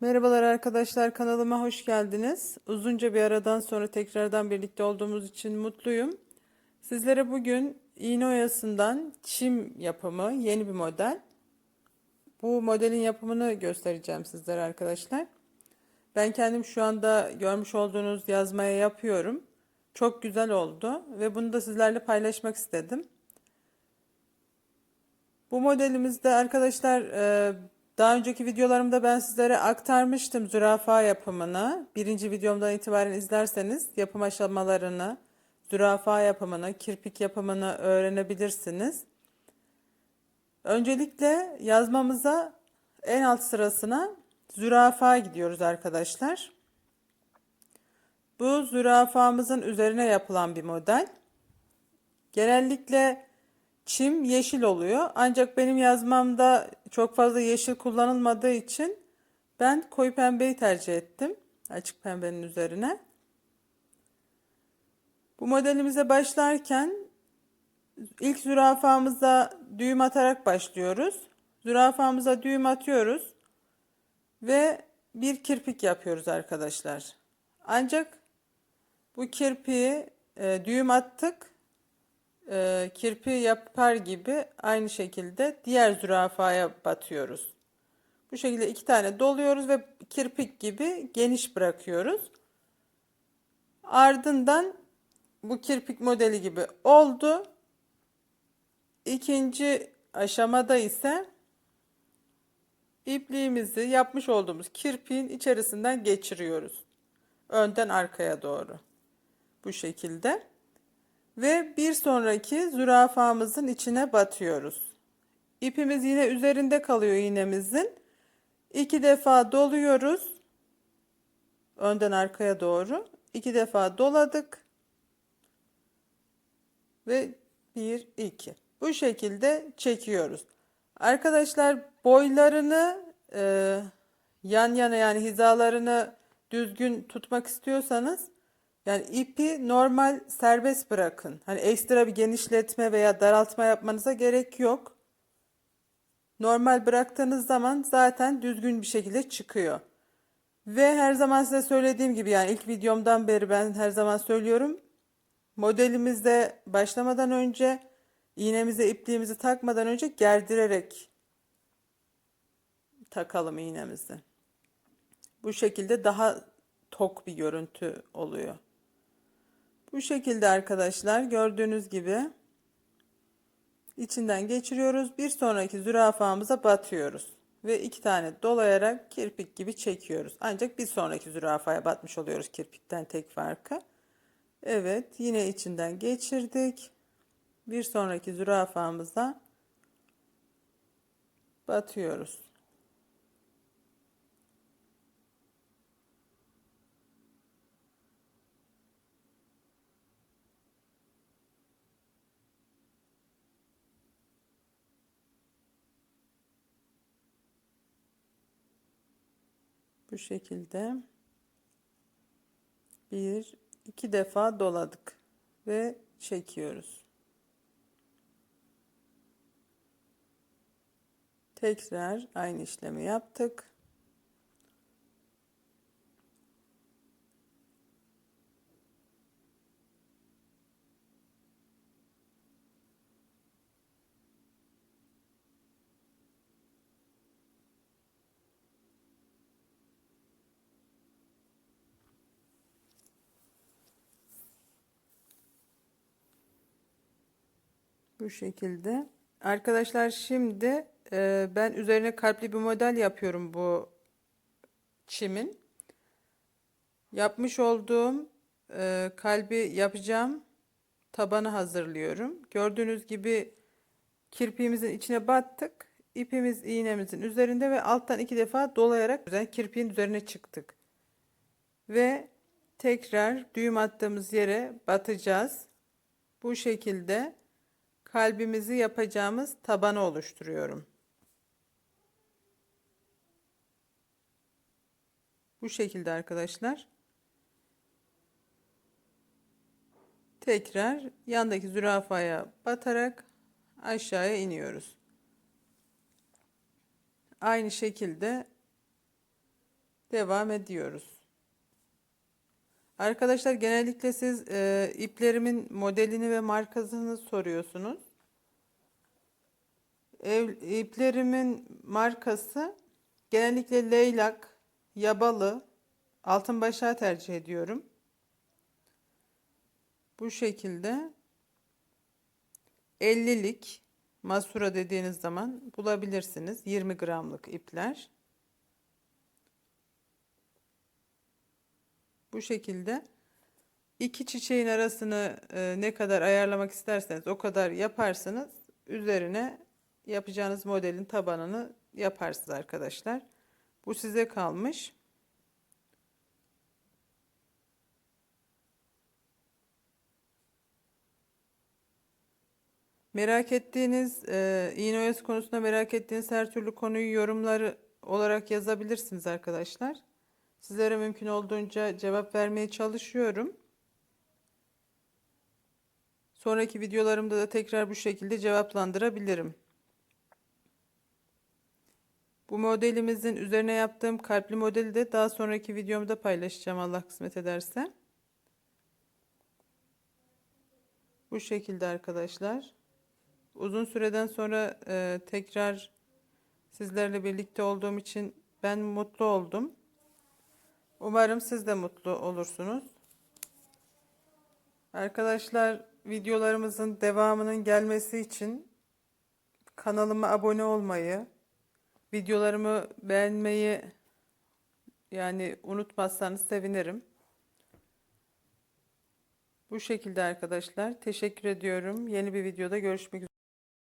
Merhabalar arkadaşlar kanalıma hoş geldiniz. Uzunca bir aradan sonra tekrardan birlikte olduğumuz için mutluyum. Sizlere bugün iğne oyasından çim yapımı yeni bir model. Bu modelin yapımını göstereceğim sizlere arkadaşlar. Ben kendim şu anda görmüş olduğunuz yazmaya yapıyorum. Çok güzel oldu ve bunu da sizlerle paylaşmak istedim. Bu modelimizde arkadaşlar e, daha önceki videolarımda ben sizlere aktarmıştım zürafa yapımını. Birinci videomdan itibaren izlerseniz yapım aşamalarını, zürafa yapımını, kirpik yapımını öğrenebilirsiniz. Öncelikle yazmamıza en alt sırasına zürafa gidiyoruz arkadaşlar. Bu zürafamızın üzerine yapılan bir model. Genellikle çim yeşil oluyor. Ancak benim yazmamda çok fazla yeşil kullanılmadığı için ben koyu pembeyi tercih ettim. Açık pembenin üzerine. Bu modelimize başlarken ilk zürafamıza düğüm atarak başlıyoruz. Zürafamıza düğüm atıyoruz ve bir kirpik yapıyoruz arkadaşlar. Ancak bu kirpiği e, düğüm attık e, kirpi yapar gibi aynı şekilde diğer zürafaya batıyoruz. Bu şekilde iki tane doluyoruz ve kirpik gibi geniş bırakıyoruz. Ardından bu kirpik modeli gibi oldu. İkinci aşamada ise ipliğimizi yapmış olduğumuz kirpiğin içerisinden geçiriyoruz. Önden arkaya doğru. Bu şekilde ve bir sonraki zürafamızın içine batıyoruz. İpimiz yine üzerinde kalıyor iğnemizin. İki defa doluyoruz. Önden arkaya doğru. İki defa doladık. Ve bir, iki. Bu şekilde çekiyoruz. Arkadaşlar boylarını e, yan yana yani hizalarını düzgün tutmak istiyorsanız yani ipi normal serbest bırakın. Hani ekstra bir genişletme veya daraltma yapmanıza gerek yok. Normal bıraktığınız zaman zaten düzgün bir şekilde çıkıyor. Ve her zaman size söylediğim gibi yani ilk videomdan beri ben her zaman söylüyorum. Modelimizde başlamadan önce iğnemize ipliğimizi takmadan önce gerdirerek takalım iğnemizi. Bu şekilde daha tok bir görüntü oluyor. Bu şekilde arkadaşlar gördüğünüz gibi içinden geçiriyoruz. Bir sonraki zürafamıza batıyoruz. Ve iki tane dolayarak kirpik gibi çekiyoruz. Ancak bir sonraki zürafaya batmış oluyoruz kirpikten tek farkı. Evet yine içinden geçirdik. Bir sonraki zürafamıza batıyoruz. Bu şekilde bir iki defa doladık ve çekiyoruz. Tekrar aynı işlemi yaptık. Bu şekilde. Arkadaşlar şimdi e, ben üzerine kalpli bir model yapıyorum bu çimin. Yapmış olduğum e, kalbi yapacağım tabanı hazırlıyorum. Gördüğünüz gibi kirpiğimizin içine battık. İpimiz iğnemizin üzerinde ve alttan iki defa dolayarak kirpiğin üzerine çıktık. Ve tekrar düğüm attığımız yere batacağız. Bu şekilde kalbimizi yapacağımız tabanı oluşturuyorum. Bu şekilde arkadaşlar. Tekrar yandaki zürafaya batarak aşağıya iniyoruz. Aynı şekilde devam ediyoruz. Arkadaşlar genellikle siz e, iplerimin modelini ve markasını soruyorsunuz. Ev, iplerimin markası genellikle leylak, yabalı, altın başağı tercih ediyorum. Bu şekilde 50'lik masura dediğiniz zaman bulabilirsiniz. 20 gramlık ipler. Bu şekilde iki çiçeğin arasını e, ne kadar ayarlamak isterseniz o kadar yaparsınız. Üzerine yapacağınız modelin tabanını yaparsınız arkadaşlar. Bu size kalmış. Merak ettiğiniz e, iğne oyası konusunda merak ettiğiniz her türlü konuyu yorumları olarak yazabilirsiniz arkadaşlar. Sizlere mümkün olduğunca cevap vermeye çalışıyorum. Sonraki videolarımda da tekrar bu şekilde cevaplandırabilirim. Bu modelimizin üzerine yaptığım kalpli modeli de daha sonraki videomda paylaşacağım Allah kısmet ederse. Bu şekilde arkadaşlar. Uzun süreden sonra e, tekrar sizlerle birlikte olduğum için ben mutlu oldum. Umarım siz de mutlu olursunuz. Arkadaşlar videolarımızın devamının gelmesi için kanalıma abone olmayı, videolarımı beğenmeyi yani unutmazsanız sevinirim. Bu şekilde arkadaşlar. Teşekkür ediyorum. Yeni bir videoda görüşmek üzere.